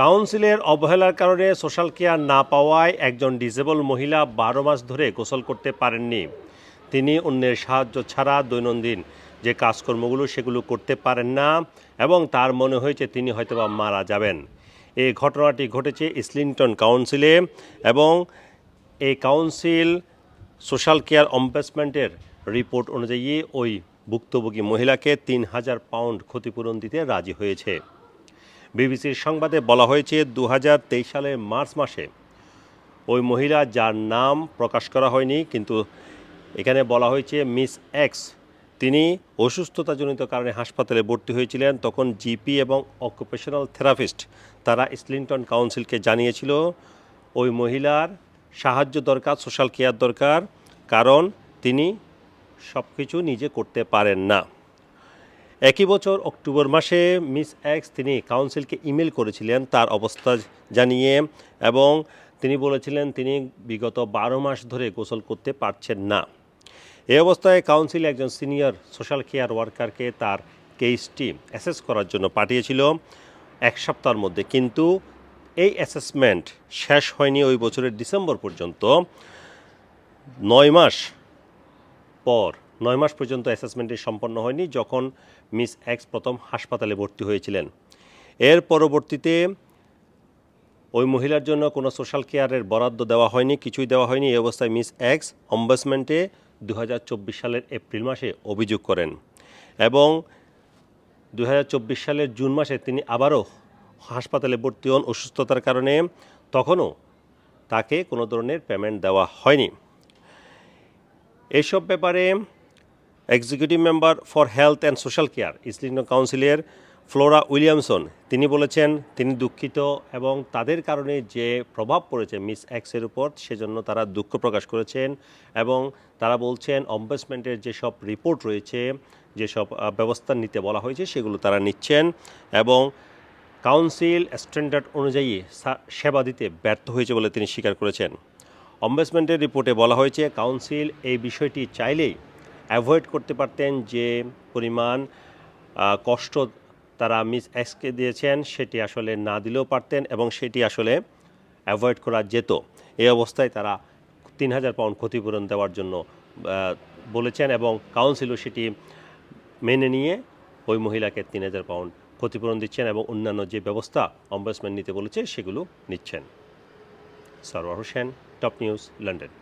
কাউন্সিলের অবহেলার কারণে সোশ্যাল কেয়ার না পাওয়ায় একজন ডিসেবল মহিলা বারো মাস ধরে গোসল করতে পারেননি। তিনি অন্যের সাহায্য ছাড়া দৈনন্দিন যে কাজকর্মগুলো সেগুলো করতে পারেন না এবং তার মনে হয়েছে তিনি হয়তোবা মারা যাবেন। এই ঘটনাটি ঘটেছে ইসলিংটন কাউন্সিলে এবং এই কাউন্সিল সোশ্যাল কেয়ার অম্বাসমেন্টের রিপোর্ট অনুযায়ী ওই ভুক্তভোগী মহিলাকে তিন হাজার পাউন্ড ক্ষতিপূরণ দিতে রাজি হয়েছে। বিবিসির সংবাদে বলা হয়েছে দু হাজার তেইশ সালের মার্চ মাসে ওই মহিলা যার নাম প্রকাশ করা হয়নি, কিন্তু এখানে বলা হয়েছে, মিস এক্স, তিনি অসুস্থতাজনিত কারণে হাসপাতালে ভর্তি হয়েছিলেন। তখন জিপি এবং অকুপেশনাল থেরাপিস্ট তারা ইসলিংটন কাউন্সিলকে জানিয়েছিল, ওই মহিলার সাহায্য দরকার, সোশ্যাল কেয়ার দরকার, কারণ তিনি সব কিছু নিজে করতে পারেন না। একই বছর অক্টোবর মাসে মিস এক্স তিনি কাউন্সিলকে ইমেল করেছিলেন তার অবস্থা জানিয়ে এবং তিনি বলেছিলেন তিনি বিগত বারো মাস ধরে গোসল করতে পারছেন না। এই অবস্থায় কাউন্সিল একজন সিনিয়র সোশ্যাল কেয়ার ওয়ার্কারকে তার কেসটি অ্যাসেস করার জন্য পাঠিয়েছিল এক সপ্তাহের মধ্যে। কিন্তু এই অ্যাসেসমেন্ট শেষ হয়নি ওই বছরের ডিসেম্বর পর্যন্ত। নয় মাস পর নয় মাস পর্যন্ত অ্যাসেসমেন্টটি সম্পন্ন হয়নি, যখন মিস এক্স প্রথম হাসপাতালে ভর্তি হয়েছিলেন। এর পরবর্তীতে ওই মহিলার জন্য কোনো সোশ্যাল কেয়ারের বরাদ্দ দেওয়া হয়নি, কিছুই দেওয়া হয়নি। এই অবস্থায় মিস এক্স অম্বাসমেন্টে দু সালের এপ্রিল মাসে অভিযোগ করেন এবং দু হাজার চব্বিশ সালের জুন মাসে তিনি আবারও হাসপাতালে ভর্তি হন অসুস্থতার কারণে। তখনও তাকে কোনো ধরনের পেমেন্ট দেওয়া হয়নি। এইসব ব্যাপারে executive member for health and social care Islington কাউন্সিলের ফ্লোরা উইলিয়ামসন। তিনি বলেছেন, তিনি দুঃখিত এবং তাদের কারণে যে প্রভাব পড়েছে মিস এক্সের উপর, সেজন্য তারা দুঃখ প্রকাশ করেছেন এবং তারা বলছেন, অম্বাসমেন্টের যেসব রিপোর্ট রয়েছে, যেসব ব্যবস্থা নিতে বলা হয়েছে, সেগুলো তারা নিচ্ছেন এবং কাউন্সিল স্ট্যান্ডার্ড অনুযায়ী সেবা দিতে ব্যর্থ হয়েছে বলে তিনি স্বীকার করেছেন। অম্বাসমেন্টের রিপোর্টে বলা হয়েছে, কাউন্সিল এই বিষয়টি চাইলেই অ্যাভয়েড করতে পারতেন যে পরিমাণ কষ্ট তারা মিস এক্সকে দিয়েছেন, সেটি আসলে না দিলেও পারতেন এবং সেটি আসলে অ্যাভয়েড করা যেত। এই অবস্থায় তারা তিন হাজার পাউন্ড ক্ষতিপূরণ দেওয়ার জন্য বলেছেন এবং কাউন্সিলও সেটি মেনে নিয়ে ওই মহিলাকে তিন হাজার পাউন্ড ক্ষতিপূরণ দিচ্ছেন এবং অন্যান্য যে ব্যবস্থা অম্বাসমেন্ট নিতে বলেছে সেগুলো নিচ্ছেন। Sarwar Hossain top news London